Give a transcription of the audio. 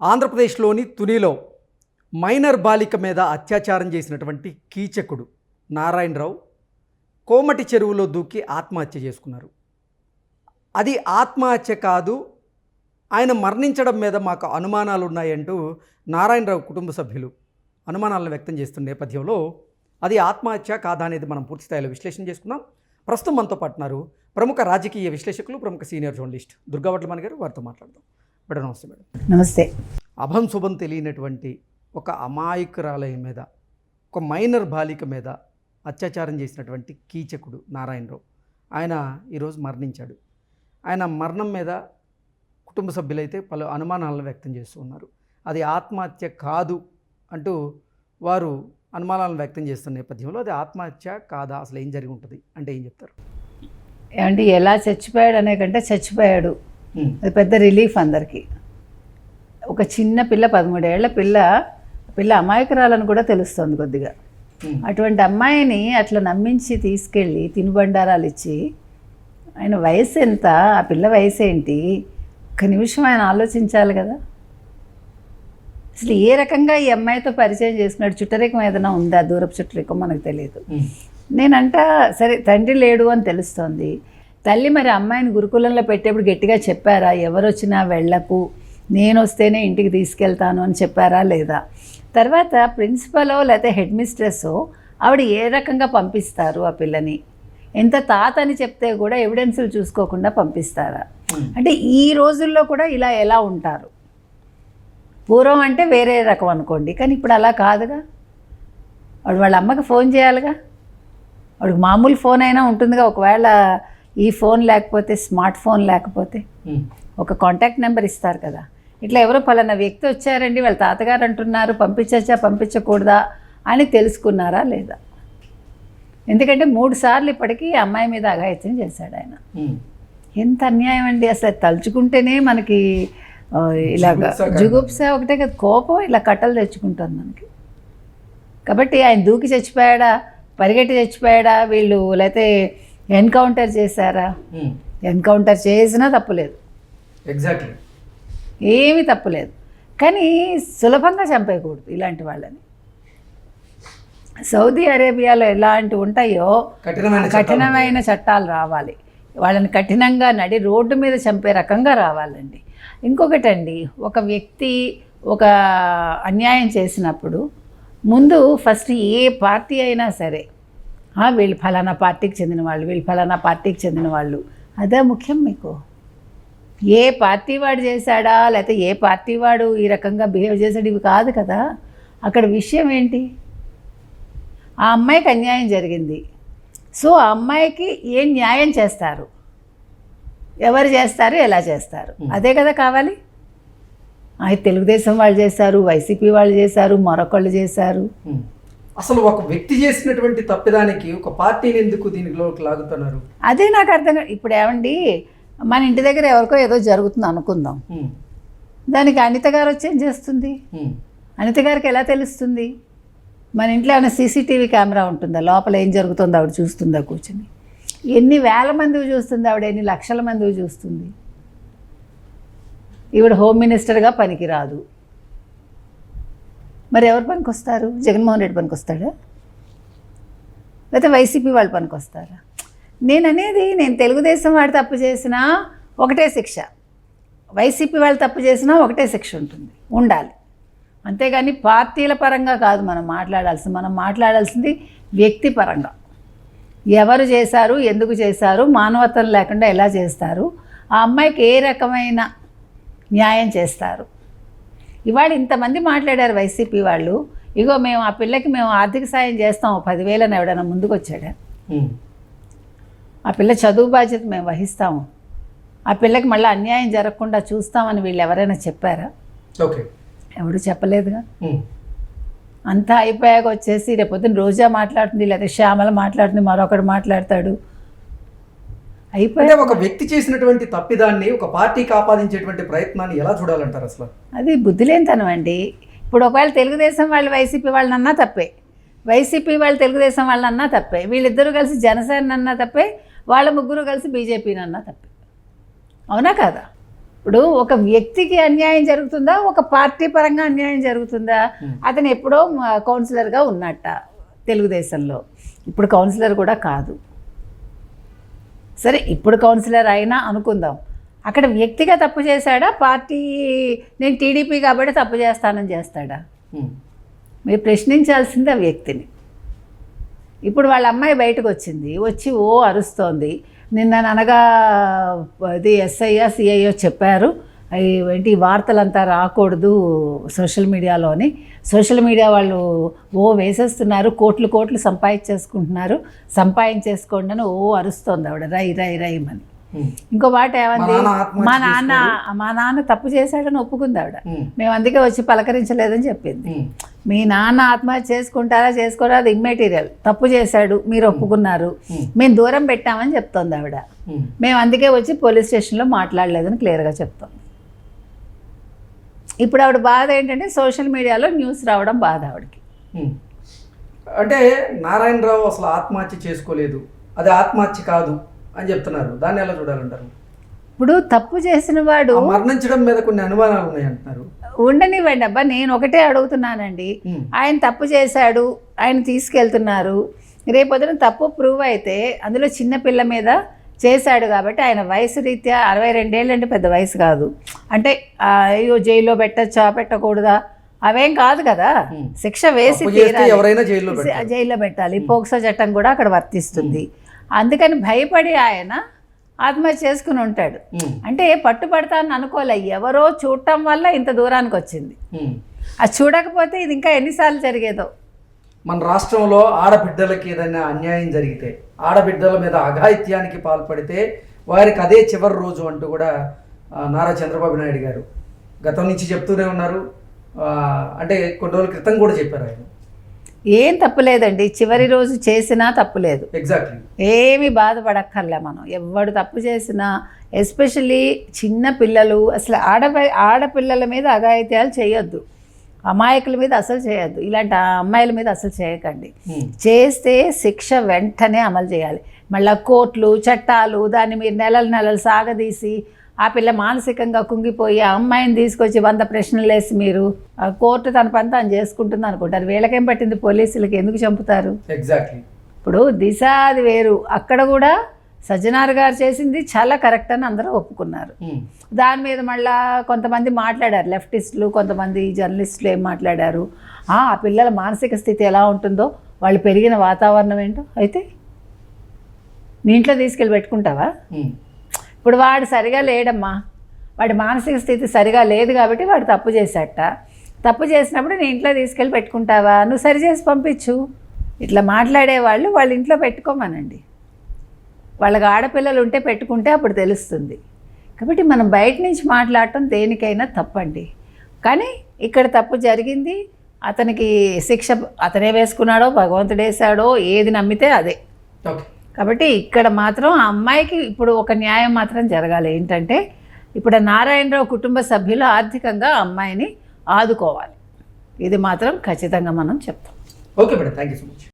ఆంధ్రప్రదేశ్లోని తునిలో మైనర్ బాలిక మీద అత్యాచారం చేసినటువంటి కీచకుడు నారాయణరావు కోమటి చెరువులో దూకి ఆత్మహత్య చేసుకున్నారు. అది ఆత్మహత్య కాదు ఆయన మరణించడం మీద మాకు అనుమానాలు ఉన్నాయంటూ నారాయణరావు కుటుంబ సభ్యులు అనుమానాలను వ్యక్తం చేస్తున్న నేపథ్యంలో అది ఆత్మహత్య కాదా అనేది మనం పూర్తి స్థాయిలో విశ్లేషణ చేసుకుందాం. ప్రస్తుతం మనతో పాటున్నారు ప్రముఖ రాజకీయ విశ్లేషకులు ప్రముఖ సీనియర్ జర్నలిస్ట్ దుర్గావట్లమణి గారు వారితో మాట్లాడదాం. మేడం నమస్తే మేడం. నమస్తే. అభం శుభం తెలియనటువంటి ఒక అమాయకురాలయ మీద ఒక మైనర్ బాలిక మీద అత్యాచారం చేసినటువంటి కీచకుడు నారాయణరావు. ఆయన ఈరోజు మరణించాడు. ఆయన మరణం మీద కుటుంబ సభ్యులైతే పలు అనుమానాలను వ్యక్తం చేస్తూ ఉన్నారు. అది ఆత్మహత్య కాదు అంటూ వారు అనుమానాలను వ్యక్తం చేస్తున్న నేపథ్యంలో అది ఆత్మహత్య కాదా అసలు ఏం జరిగి ఉంటుంది అంటే ఏం చెప్తారు? ఏమంటే ఎలా చచ్చిపోయాడు అనే కంటే చచ్చిపోయాడు. అది పెద్ద రిలీఫ్ అందరికీ. ఒక చిన్న పిల్ల పదమూడేళ్ళ పిల్ల పిల్ల అమాయకురాలని కూడా తెలుస్తుంది కొద్దిగా. అటువంటి అమ్మాయిని అట్లా నమ్మించి తీసుకెళ్ళి తినుబండారాలు ఇచ్చి ఆయన వయసు ఎంత ఆ పిల్ల వయసు ఏంటి? ఒక్క నిమిషం ఆయన ఆలోచించాలి కదా. అసలు ఏ రకంగా ఈ అమ్మాయితో పరిచయం చేసుకున్నాడు? చుట్టరికం ఏదైనా ఉందా? దూరపు చుట్టరికం మనకు తెలియదు. నేనంట సరే తండ్రి లేడు అని తెలుస్తోంది. తల్లి మరి అమ్మాయిని గురుకులంలో పెట్టేప్పుడు గట్టిగా చెప్పారా? ఎవరు వచ్చినా వెళ్ళకు. నేను వస్తేనే ఇంటికి తీసుకెళ్తాను అని చెప్పారా లేదా? తర్వాత ప్రిన్సిపలో లేకపోతే హెడ్ మిస్ట్రెస్ ఆవిడ ఏ రకంగా పంపిస్తారు ఆ పిల్లని? ఎంత తాత అని చెప్తే కూడా ఎవిడెన్సులు చూసుకోకుండా పంపిస్తారా? అంటే ఈ రోజుల్లో కూడా ఇలా ఎలా ఉంటారు? పూర్వం అంటే వేరే రకం అనుకోండి కానీ ఇప్పుడు అలా కాదుగా? వాడు వాళ్ళ అమ్మకి ఫోన్ చేయాలిగా? వాడికి మామూలు ఫోన్ అయినా ఉంటుందిగా ఒకవేళ ఈ ఫోన్ లేకపోతే స్మార్ట్ ఫోన్ లేకపోతే ఒక కాంటాక్ట్ నెంబర్ ఇస్తారు కదా. ఇట్లా ఎవరో పలానా వ్యక్తి వచ్చారండి వాళ్ళ తాతగారు అంటున్నారు పంపించచ్చా పంపించకూడదా అని తెలుసుకున్నారా లేదా? ఎందుకంటే మూడు సార్లు ఇప్పటికీ అమ్మాయి మీద అఘాయిత్యం చేశాడు ఆయన. ఎంత అన్యాయం అండి అసలు. తలుచుకుంటేనే మనకి ఇలాగ. జుగుప్స ఒకటే కదా కోపం ఇలా కట్టలు తెచ్చుకుంటుంది మనకి. కాబట్టి ఆయన దూకి చచ్చిపోయాడా పరిగెట్టి చచ్చిపోయాడా వీళ్ళు లేకపోతే ఎన్కౌంటర్ చేశారా? ఎన్కౌంటర్ చేసినా తప్పులేదు. ఎగ్జాక్ట్లీ ఏమీ తప్పులేదు. కానీ సులభంగా చంపేయకూడదు ఇలాంటి వాళ్ళని. సౌదీ అరేబియాలో ఎలాంటివి ఉంటాయో కఠినమైన చట్టాలు. కఠినమైన చట్టాలు రావాలి. వాళ్ళని కఠినంగా నడి రోడ్డు మీద చంపే రకంగా రావాలండి. ఇంకొకటండి ఒక వ్యక్తి ఒక అన్యాయం చేసినప్పుడు ముందు ఫస్ట్ ఏ పార్టీ అయినా సరే "ఆ, వీళ్ళు ఫలానా పార్టీకి చెందిన వాళ్ళు వీళ్ళు ఫలానా పార్టీకి చెందిన వాళ్ళు. అదే ముఖ్యం మీకు. ఏ పార్టీ వాడు చేశాడా? లేకపోతే ఏ పార్టీ వాడు ఈ రకంగా బిహేవ్ చేశాడు? ఇవి కాదు కదా. అక్కడ విషయం ఏంటి? ఆ అమ్మాయికి అన్యాయం జరిగింది. సో ఆ అమ్మాయికి ఏం న్యాయం చేస్తారు? ఎవరు చేస్తారు? ఎలా చేస్తారు? అదే కదా కావాలి. అది తెలుగుదేశం వాళ్ళు చేశారు వైసీపీ వాళ్ళు చేశారు మరొకళ్ళు చేశారు. అసలు ఒక వ్యక్తి చేసినటువంటి తప్పిదానికి ఒక పార్టీని ఎందుకు దీనిలోకి లాగుతున్నారు? అదే నాకు అర్థం కాదు ఇప్పుడు ఏమండి మన ఇంటి దగ్గర ఎవరికో ఏదో జరుగుతుంది అనుకుందాం. దానికి అనిత గారు వచ్చి ఏం చేస్తుంది. అనిత గారికి ఎలా తెలుస్తుంది? మన ఇంట్లో ఏమైనా సీసీటీవీ కెమెరా ఉంటుందా? లోపల ఏం జరుగుతుందో? ఆవిడ చూస్తుందా కూర్చుని? ఎన్ని వేల మందివి చూస్తుంది ఆవిడ? ఎన్ని లక్షల మందివి చూస్తుంది? ఈవిడ హోమ్ మినిస్టర్గా పనికిరాదు. మరి ఎవరు పనికొస్తారు? జగన్మోహన్ రెడ్డి పనికొస్తాడా? లేకపోతే వైసీపీ వాళ్ళు పనికొస్తారా? నేను అనేది నేను తెలుగుదేశం వాడు తప్పు చేసినా ఒకటే శిక్ష. వైసీపీ వాళ్ళు తప్పు చేసినా ఒకటే శిక్ష ఉంటుంది. ఉండాలి. అంతేగాని పార్టీల పరంగా కాదు మనం మాట్లాడాల్సింది. మనం మాట్లాడాల్సింది వ్యక్తి పరంగా. ఎవరు చేశారు? ఎందుకు చేశారు? మానవత్వం లేకుండా ఎలా చేస్తారు? ఆ అమ్మాయికి ఏ రకమైన న్యాయం చేస్తారు? ఇవాళ ఇంతమంది మాట్లాడారు వైసీపీ వాళ్ళు. ఇగో మేము ఆ పిల్లకి మేము ఆర్థిక సాయం చేస్తాం పదివేలని ఎవడైనా ముందుకు వచ్చాడా. ఆ పిల్ల చదువు బాధ్యత మేము వహిస్తాము. ఆ పిల్లకి మళ్ళీ అన్యాయం జరగకుండా చూస్తామని వీళ్ళు ఎవరైనా చెప్పారా? ఓకే. ఎవడు చెప్పలేదుగా. అంతా అయిపోయాక వచ్చేసి రేపొద్దున రోజా మాట్లాడుతుంది లేదా శ్యామల మాట్లాడుతుంది మరొకడు మాట్లాడతాడు. అయిపోయా ఒక వ్యక్తి చేసినటువంటి తప్పిదాన్ని ఒక పార్టీకి ఆపాదించేటువంటి ప్రయత్నాన్ని ఎలా చూడాలంటారు అసలు? అది బుద్ధిలేనితనం అండి. ఇప్పుడు ఒకవేళ తెలుగుదేశం వాళ్ళు వైసీపీ వాళ్ళని అన్నా తప్పే. వైసీపీ వాళ్ళు తెలుగుదేశం వాళ్ళని అన్నా తప్పే. వీళ్ళిద్దరూ కలిసి జనసేన అన్నా తప్పే. వాళ్ళ ముగ్గురు కలిసి బీజేపీని అన్నా తప్పే. అవునా కాదా? ఇప్పుడు ఒక వ్యక్తికి అన్యాయం జరుగుతుందా? ఒక పార్టీ పరంగా అన్యాయం జరుగుతుందా? అతను ఎప్పుడో కౌన్సిలర్గా ఉన్నట్ట తెలుగుదేశంలో. ఇప్పుడు కౌన్సిలర్ కూడా కాదు. సరే ఇప్పుడు కౌన్సిలర్ అయినా అనుకుందాం. అక్కడ వ్యక్తిగా తప్పు చేశాడా? పార్టీ నేను టీడీపీ కాబట్టి తప్పు చేస్తానని చేస్తాడా. మీరు ప్రశ్నించాల్సింది ఆ వ్యక్తిని. ఇప్పుడు వాళ్ళ అమ్మాయి బయటకు వచ్చింది వచ్చి ఓ అరుస్తోంది. నిన్న అనగా అది ఎస్ఐయో సిఐఓ చెప్పారు. ఏంటి ఈ వార్తలంతా రాకూడదు సోషల్ మీడియాలోని. సోషల్ మీడియా వాళ్ళు ఓ వేసేస్తున్నారు కోట్లు కోట్లు సంపాదించేసుకుంటున్నారు. సంపాదించేసుకోండి అని ఓ అరుస్తోంది ఆవిడ. రై రై ఉమ్. ఇంకో మాట ఏమంది? మా నాన్న మా నాన్న తప్పు చేశాడని ఒప్పుకుంది ఆవిడ. మేము అందుకే వచ్చి పలకరించలేదని చెప్పింది. మీ నాన్న ఆత్మహత్య చేసుకుంటారా చేసుకోరా అది ఇమ్మెటీరియల్ తప్పు చేశాడు మీరు ఒప్పుకున్నారు. మేము దూరం పెట్టామని చెప్తోంది ఆవిడ. మేము అందుకే వచ్చి పోలీస్ స్టేషన్లో మాట్లాడలేదని క్లియర్గా చెప్తాం ఇప్పుడు ఆవిడ బాధ ఏంటంటే సోషల్ మీడియాలో న్యూస్ రావడం బాధ ఆవిడకి. అంటే నారాయణరావు అసలు ఆత్మహత్య చేసుకోలేదు. అది ఆత్మహత్య కాదు అని చెప్తున్నారు. దాన్ని ఎలా చూడాలంటారు? ఇప్పుడు తప్పు చేసిన వాడు మరణించడం మీద కొన్ని అనుమానాలు ఉన్నాయి అంటున్నారు ఉండనివ్వండి అబ్బా నేను ఒకటే అడుగుతున్నానండి. ఆయన తప్పు చేశాడు ఆయన తీసుకెళ్తున్నారు. రేపొద్దున తప్పు ప్రూవ్ అయితే అందులో చిన్న పిల్ల మీద చేశాడు కాబట్టి ఆయన వయసు రీత్యా అరవై రెండేళ్ళు అంటే పెద్ద వయసు కాదు. అంటే అయ్యో జైల్లో పెట్టచ్చా పెట్టకూడదా? అవేం కాదు కదా. శిక్ష వేసి జైల్లో పెట్టాలి. పోక్సో చట్టం కూడా అక్కడ వర్తిస్తుంది. అందుకని భయపడి ఆయన ఆత్మహత్య చేసుకుని ఉంటాడు. అంటే పట్టుబడతానని అనుకోలే. ఎవరో చూడటం వల్ల ఇంత దూరానికి వచ్చింది. అది చూడకపోతే ఇది ఇంకా ఎన్నిసార్లు జరిగేదో. మన రాష్ట్రంలో ఆడబిడ్డలకి ఏదైనా అన్యాయం జరిగితే ఆడబిడ్డల మీద అఘాయిత్యానికి పాల్పడితే వారికి అదే చివరి రోజు అంటూ కూడా నారా చంద్రబాబు నాయుడు గారు గతం నుంచి చెప్తూనే ఉన్నారు. అంటే కొన్ని రోజుల క్రితం కూడా చెప్పారు ఆయన. ఏం తప్పులేదండి. చివరి రోజు చేసినా తప్పులేదు. ఎగ్జాక్ట్లీ ఏమి బాధపడక్కర్లే మనం. ఎవడు తప్పు చేసినా ఎస్పెషల్లీ చిన్న పిల్లలు అసలు ఆడ ఆడపిల్లల మీద అఘాయిత్యాలు చేయొద్దు. అమాయకుల మీద అసలు చేయొద్దు. ఇలాంటి అమ్మాయిల మీద అసలు చేయకండి. చేస్తే శిక్ష వెంటనే అమలు చేయాలి. మళ్ళీ కోర్టులు చట్టాలు దాన్ని మీరు నెలలు నెలలు సాగదీసి ఆ పిల్ల మానసికంగా కుంగిపోయి ఆ అమ్మాయిని తీసుకొచ్చి వంద ప్రశ్నలు వేసి మీరు ఆ కోర్టు తన పని తాను చేసుకుంటుంది అనుకుంటారు. వీళ్ళకేం పట్టింది? పోలీసులకి ఎందుకు చంపుతారు? ఎగ్జాక్ట్లీ ఇప్పుడు దిశ అది వేరు. అక్కడ కూడా సజ్జనార్ గారు చేసింది చాలా కరెక్ట్ అని అందరూ ఒప్పుకున్నారు. దాని మీద మళ్ళా కొంతమంది మాట్లాడారు లెఫ్టిస్టులు కొంతమంది జర్నలిస్టులు ఏం మాట్లాడారు. "ఆ, పిల్లల మానసిక స్థితి ఎలా ఉంటుందో వాళ్ళు పెరిగిన వాతావరణం ఏంటో అయితే నీ ఇంట్లో తీసుకెళ్ళి పెట్టుకుంటావా? ఇప్పుడు వాడు సరిగా లేడమ్మా. వాడి మానసిక స్థితి సరిగా లేదు కాబట్టి వాడు తప్పు చేశాట తప్పు చేసినప్పుడు నీ ఇంట్లో తీసుకెళ్ళి పెట్టుకుంటావా? నువ్వు సరి చేసి పంపించు. ఇట్లా మాట్లాడే వాళ్ళు వాళ్ళ ఇంట్లో పెట్టుకోమనండి. వాళ్ళకి ఆడపిల్లలు ఉంటే పెట్టుకుంటే అప్పుడు తెలుస్తుంది. కాబట్టి మనం బయట నుంచి మాట్లాడటం దేనికైనా తప్పండి. కానీ ఇక్కడ తప్పు జరిగింది. అతనికి శిక్ష అతనే వేసుకున్నాడో భగవంతుడు వేసాడో ఏది నమ్మితే అదే. కాబట్టి ఇక్కడ మాత్రం ఆ అమ్మాయికి ఇప్పుడు ఒక న్యాయం మాత్రం జరగాలి. ఏంటంటే ఇప్పుడు నారాయణరావు కుటుంబ సభ్యులు ఆర్థికంగా అమ్మాయిని ఆదుకోవాలి. ఇది మాత్రం ఖచ్చితంగా మనం చెప్తాం. Okay madam. Thank you so much.